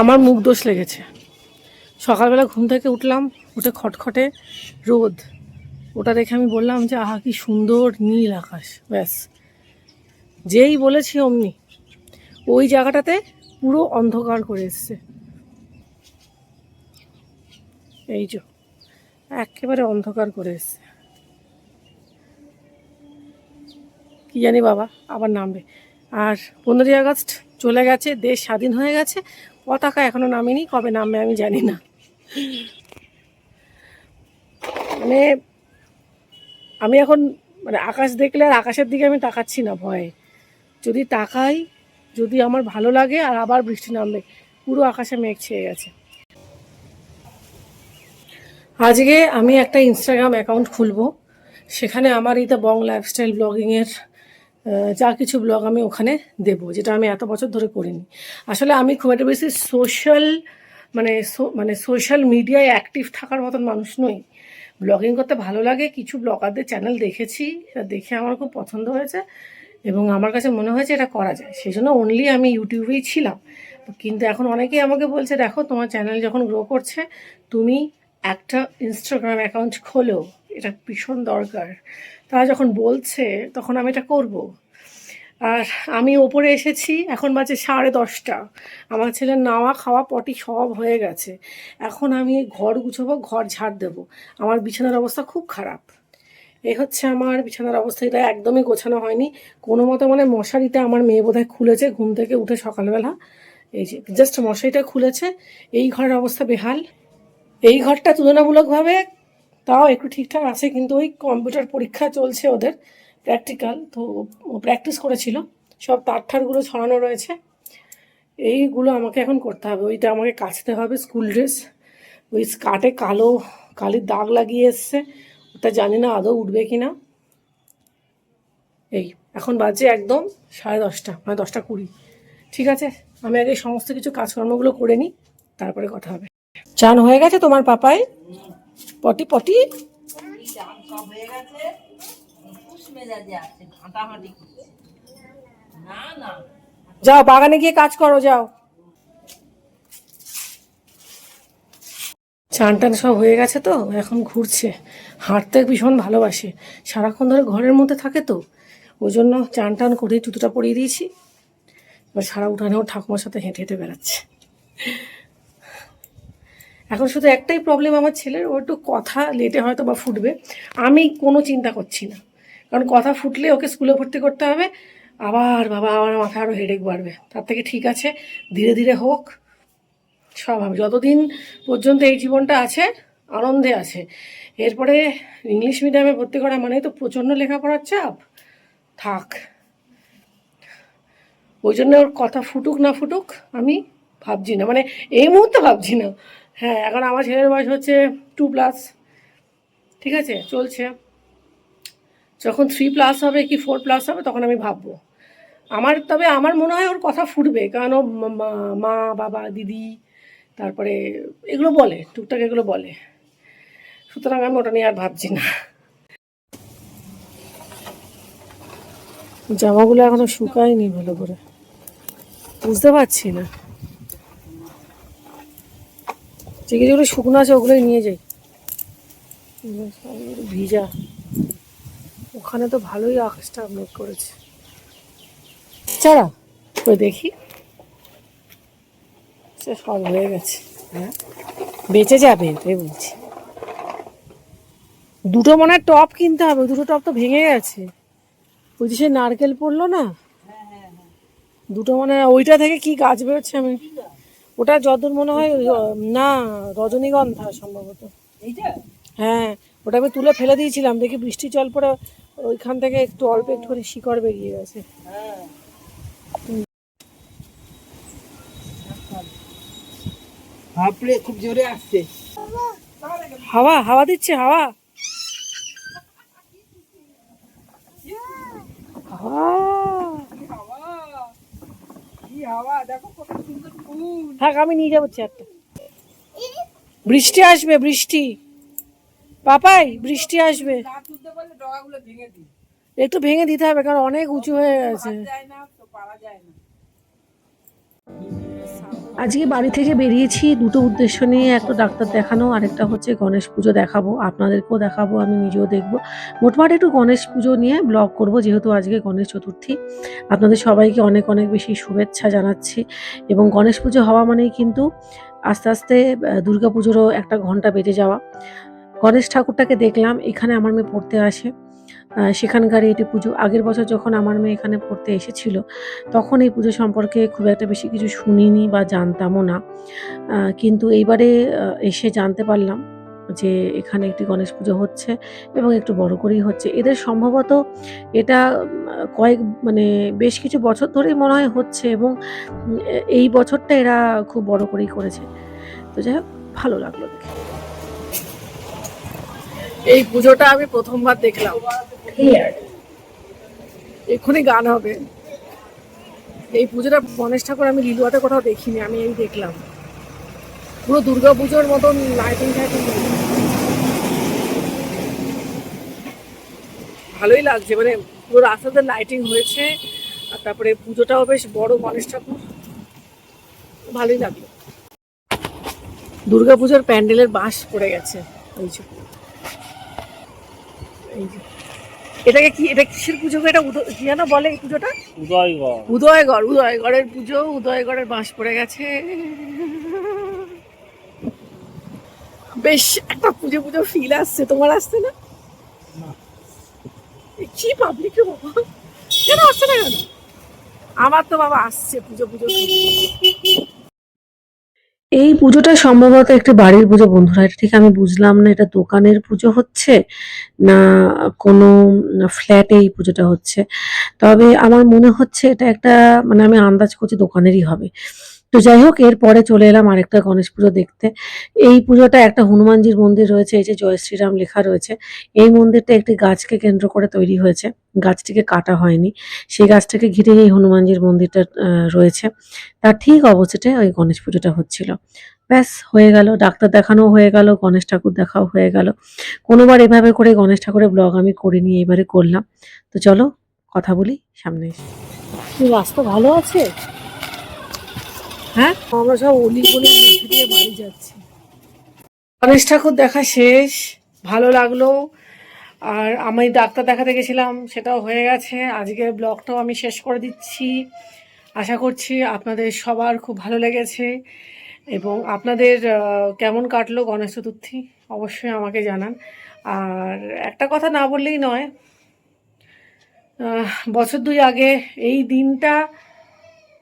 আমার মুখ দোষ লেগেছে। সকালবেলা ঘুম থেকে উঠলাম, উঠে খটখটে রোদ। ওটা দেখে আমি বললাম যে, আহা, কি সুন্দর নীল আকাশ। ব্যাস। যেই বলেছি অমনি, ওই জায়গাটাতে পুরো অন্ধকার করে এসছে। এই যে, একেবারে অন্ধকার করে এসছে। কি জানি বাবা, আবার নামবে। আর পনেরোই আগস্ট চলে গেছে, দেশ স্বাধীন হয়ে গেছে। পতাকা এখনও নামেনি, কবে নামবে আমি জানি না। মানে আমি এখন মানে আকাশ দেখলে আর আকাশের দিকে আমি তাকাচ্ছি না ভয়ে। যদি তাকাই, যদি আমার ভালো লাগে আর আবার বৃষ্টি নামবে, পুরো আকাশে মেঘ ছেয়ে গেছে। আজকে আমি একটা ইনস্টাগ্রাম অ্যাকাউন্ট খুলবো, সেখানে আমার এই তো বং লাইফস্টাইল ব্লগিংয়ের যা কিছু ব্লগ আমি ওখানে দেব, যেটা আমি এত বছর ধরে করিনি। আসলে আমি খুব একটা বেশি সোশ্যাল মানে মানে সোশ্যাল মিডিয়ায় অ্যাক্টিভ থাকার মতন মানুষ নই। ব্লগিং করতে ভালো লাগে, কিছু ব্লগারদের চ্যানেল দেখেছি, এটা দেখে আমার খুব পছন্দ হয়েছে এবং আমার কাছে মনে হয়েছে এটা করা যায়। সেই জন্য অনলি আমি ইউটিউবেই ছিলাম। কিন্তু এখন অনেকেই আমাকে বলছে, দেখো, তোমার চ্যানেল যখন গ্রো করছে, তুমি একটা ইনস্টাগ্রাম অ্যাকাউন্ট খোলো, এটা ভীষণ দরকার। তারা যখন বলছে, তখন আমি এটা করব। আর আমি ওপরে এসেছি, এখন বাজে সাড়ে দশটা। আমার ছেলের নাওয়া খাওয়া পটি সব হয়ে গেছে। এখন আমি ঘর গুছাবো, ঘর ঝাড় দেবো। আমার বিছানার অবস্থা খুব খারাপ। এই হচ্ছে আমার বিছানার অবস্থা, এটা একদমই গোছানো হয়নি। কোনো মতো মানে মশারিটা আমার মেয়ে বোধহয় খুলেছে ঘুম থেকে উঠে সকালবেলা। এই যে জাস্ট মশারিটা খুলেছে। এই ঘরের অবস্থা বেহাল। এই ঘরটা তুলনামূলকভাবে তাও একটু ঠিকঠাক আছে, কিন্তু ওই কম্পিউটার পরীক্ষা চলছে ওদের। প্র্যাকটিক্যাল তো ও প্র্যাকটিস করেছিল। সব তারঠারগুলো ছড়ানো রয়েছে। এইগুলো আমাকে এখন করতে হবে। ওইটা আমাকে কাচতে হবে স্কুল ড্রেস ওই স্কার্টে কালো, কালির দাগ লাগিয়ে এসছে। ওটা জানি না আদৌ উঠবে কি না এই, এখন বাজে একদম সাড়ে দশটা মানে দশটা কুড়ি। ঠিক আছে? আমি আগে সমস্ত কিছু কাজকর্মগুলো করে নিই, তারপরে কথা হবে। চান হয়ে গেছে তোমার পাপাই পটি পটি? হয়ে গেছে। না না যাও, বাগানে গিয়ে কাজ করো, যাও। চান টান সব হয়ে গেছে তো, এখন ঘুরছে। হাঁটতে ভীষণ ভালোবাসে। সারাক্ষণ ধরে ঘরের মধ্যে থাকে তো, ওই জন্য চান টান করে জুতোটা পরিয়ে দিয়েছি। এবার সারা উঠানেও ঠাকুমার সাথে হেঁটে হেঁটে বেড়াচ্ছে। এখন শুধু একটাই প্রবলেম আমার ছেলের, ও একটু কথা লেটে হয়তো বা ফুটবে। আমি কোনো চিন্তা করছি না। কারণ কথা ফুটলে ওকে স্কুলে ভর্তি করতে হবে। আবার বাবা, আমার মাথায় আরও হেডেক বাড়বে। তার থেকে ঠিক আছে, ধীরে ধীরে হোক। সব হবে। যতদিন পর্যন্ত এই জীবনটা আছে, আনন্দে আছে। এরপরে ইংলিশ মিডিয়ামে ভর্তি করা মানে তো প্রচণ্ড লেখাপড়ার চাপ। থাক। ওই জন্য ওর কথা ফুটুক না ফুটুক, আমি ভাবছি না। মানে এই মুহূর্তে ভাবছি না। হ্যাঁ এখন আমার ছেলের বয়স হচ্ছে টু প্লাস ঠিক আছে? চলছে। যখন থ্রি প্লাস হবে কি ফোর প্লাস হবে, তখন আমি ভাববো। আমার, তবে আমার মনে হয় ওর কথা ফুটবে, কারণ ও মা- বাবা, দিদি, তারপরে এগুলো বলে, টুকটাক এগুলো বলে। সুতরাং আমি ওটা নিয়ে আর ভাবছি না। জামাগুলো এখনও শুকায়নি ভালো করে। বুঝতে পারছি না। যেগুলো শুকনো আছে ওগুলোই নিয়ে যাই। ভিজা। ওখানে তো ভালোই আকাশটা মেঘ করেছে। চারা ওই দেখি। সে সব হয়ে গেছে হ্যাঁ। বেঁচে যাবে এটাই বলছি। দুটো মনে হয় টপ কিনতে হবে দুটো টপ তো ভেঙে গেছে। ওই যে সে নারকেল পড়ল না? দুটো মানে ওইটা থেকে কি গাছ বেরোচ্ছে আমি। ওটা যতদূর মনে হয় না রজনীগন্ধা সম্ভবত। এইটা? হ্যাঁ ওটা আমি তুলে ফেলে দিয়েছিলাম। দেখি বৃষ্টি জল পড়ে ওইখান থেকে একটু অল্প একটু করে শিকড় বেরিয়ে গেছে। খুব জোরে আসছে। হাওয়া হাওয়া দিচ্ছে হাওয়া। থাক আমি নিয়ে যাব চেয়ারটা বৃষ্টি আসবে বৃষ্টি। পাপাই, বৃষ্টি আসবে। একটু ভেঙে দিতে হবে, কারণ অনেক উঁচু হয়ে গেছে। আজকে বাড়ি থেকে বেরিয়েছি, দুটো উদ্দেশ্য নিয়ে, একটা ডাক্তার দেখানো, আরেকটা হচ্ছে গণেশ পুজো দেখাবো। আপনাদেরকেও দেখাবো, আমি নিজেও দেখব। মোটমাট একটু গণেশ পুজো নিয়ে ব্লগ করব, যেহেতু আজকে গণেশ চতুর্থী। আপনাদের সবাইকে অনেক অনেক বেশি শুভেচ্ছা জানাচ্ছি। এবং গণেশ পুজো হওয়া মানেই কিন্তু আস্তে আস্তে দুর্গা পুজোরও একটা ঘণ্টা বেজে যাওয়া। গণেশ ঠাকুরটাকে দেখলাম, এখানে আমার মেয়ে পড়তে আসে। সেখানকার এটি পুজো, আগের বছর যখন আমার মেয়ে এখানে পড়তে এসেছিল, তখন এই পুজো সম্পর্কে খুব একটা বেশি কিছু শুনিনি বা জানতামও না। কিন্তু এইবারে এসে জানতে পারলাম যে এখানে একটি গণেশ পুজো হচ্ছে এবং একটু বড় করেই হচ্ছে। এদের সম্ভবত এটা কয়েক মানে বেশ কিছু বছর ধরেই মনে হয় হচ্ছে এবং এই বছরটা এরা খুব বড় করেই করেছে। তো যাই হোক, ভালো লাগল দেখে। এই পুজোটা আমি প্রথমবার দেখলাম। এক্ষুনি গান হবে। এই পুজোটা গণেশ ঠাকুর আমি লিলুয়াতে কোথাও দেখিনি আমি এই দেখলাম। পুরো দুর্গা পুজোর মতন লাইটিং ফাইটিং ভালোই লাগছে মানে পুরো রাস্তাতে লাইটিং হয়েছে আর তারপরে পুজোটাও বেশ বড় গণেশ ঠাকুর। ভালোই লাগল। দুর্গা পুজোর প্যান্ডেলের বাঁশ পড়ে গেছে এই যে। এই যে। এটাকে কি এটা কিসের পুজো এটা কি যেন বলে এই পুজোটা? উদয়গড়। উদয়গড় উদয়গড়ের পুজো উদয়গড়ের বাঁশ পড়ে গেছে। বেশ একটা পুজো পুজো ফিল আসছে। তোমার আসছে না? কি পাবলিক বাবা? কেন আসছে না কেন? আমার তো বাবা আসছে পুজো পুজো। এই পুজোটা সম্ভবত একটি বাড়ির পুজো বন্ধুরা। এটা ঠিক আমি বুঝলাম না এটা দোকানের পুজো হচ্ছে না কোনো ফ্ল্যাটে এই পুজোটা হচ্ছে। তবে আমার মনে হচ্ছে এটা একটা মানে আমি আন্দাজ করছি দোকানেরই হবে। তো যাই হোক, এরপরে চলে এলাম আরেকটা গণেশ পুজো দেখতে। এই পুজোটা একটা হনুমানজির মন্দির রয়েছে, এই যে জয় শ্রীরাম লেখা রয়েছে। এই মন্দিরটা একটি গাছকে কেন্দ্র করে তৈরি হয়েছে। গাছটিকে কাটা হয়নি। সেই গাছটাকে ঘিরে এই হনুমানজির মন্দিরটা রয়েছে। তার ঠিক অপোজিটে ওই গণেশ পুজোটা হচ্ছিল। ব্যাস, হয়ে গেল। ডাক্তার দেখানো হয়ে গেল, গণেশ ঠাকুর দেখাও হয়ে গেল। কোনোবার এভাবে করে গণেশ ঠাকুরের ব্লগ আমি করিনি এবারে করলাম। তো চলো, কথা বলি সামনে। এসে রাস্তা ভালো আছে? হ্যাঁ? আমরা সব অলি গলি বাড়ি যাচ্ছি। গণেশ ঠাকুর দেখা শেষ, ভালো লাগল। আর আমি ডাক্তার দেখাতে গেছিলাম, সেটাও হয়ে গেছে। আজকের ব্লগটাও আমি শেষ করে দিচ্ছি। আশা করছি আপনাদের সবার খুব ভালো লেগেছে। এবং আপনাদের কেমন কাটলো গণেশ চতুর্থী? অবশ্যই আমাকে জানান। আর একটা কথা না বললেই নয় বছর দুই আগে এই দিনটা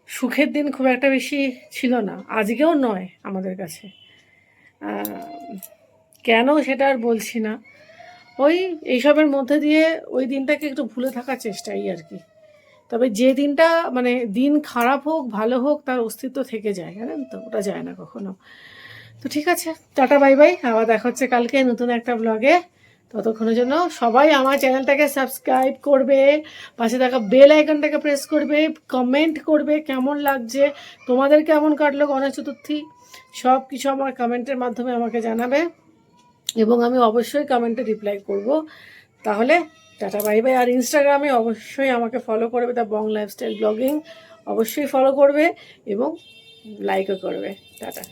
সুখের দিন খুব একটা বেশি ছিল না, আজকেও নয় আমাদের কাছে। কেন সেটা আর বলছি না। ওই এইসবের মধ্যে দিয়ে ওই দিনটাকে একটু ভুলে থাকার চেষ্টাই আর কি। তবে যে দিনটা মানে দিন খারাপ হোক, ভালো হোক, তার অস্তিত্ব থেকে যায়, জানেন তো? ওটা যায় না কখনো। তো ঠিক আছে, টাটা, বাই বাই। আবার দেখা হচ্ছে কালকে নতুন একটা ব্লগে ততক্ষণের জন্য সবাই আমার চ্যানেলটাকে সাবস্ক্রাইব করবে, পাশে থাকা বেল আইকনটাকে প্রেস করবে কমেন্ট করবে, কেমন লাগছে, তোমাদের কেমন কাটলো গণেশ চতুর্থী সব কিছু আমার কমেন্টের মাধ্যমে আমাকে জানাবে এবং আমি অবশ্যই কমেন্টে রিপ্লাই করব। তাহলে টাটা বাই বাই আর ইনস্টাগ্রামে অবশ্যই আমাকে ফলো করবে দ্য বং লাইফস্টাইল ব্লগিং অবশ্যই ফলো করবে এবং লাইকও করবে। টাটা।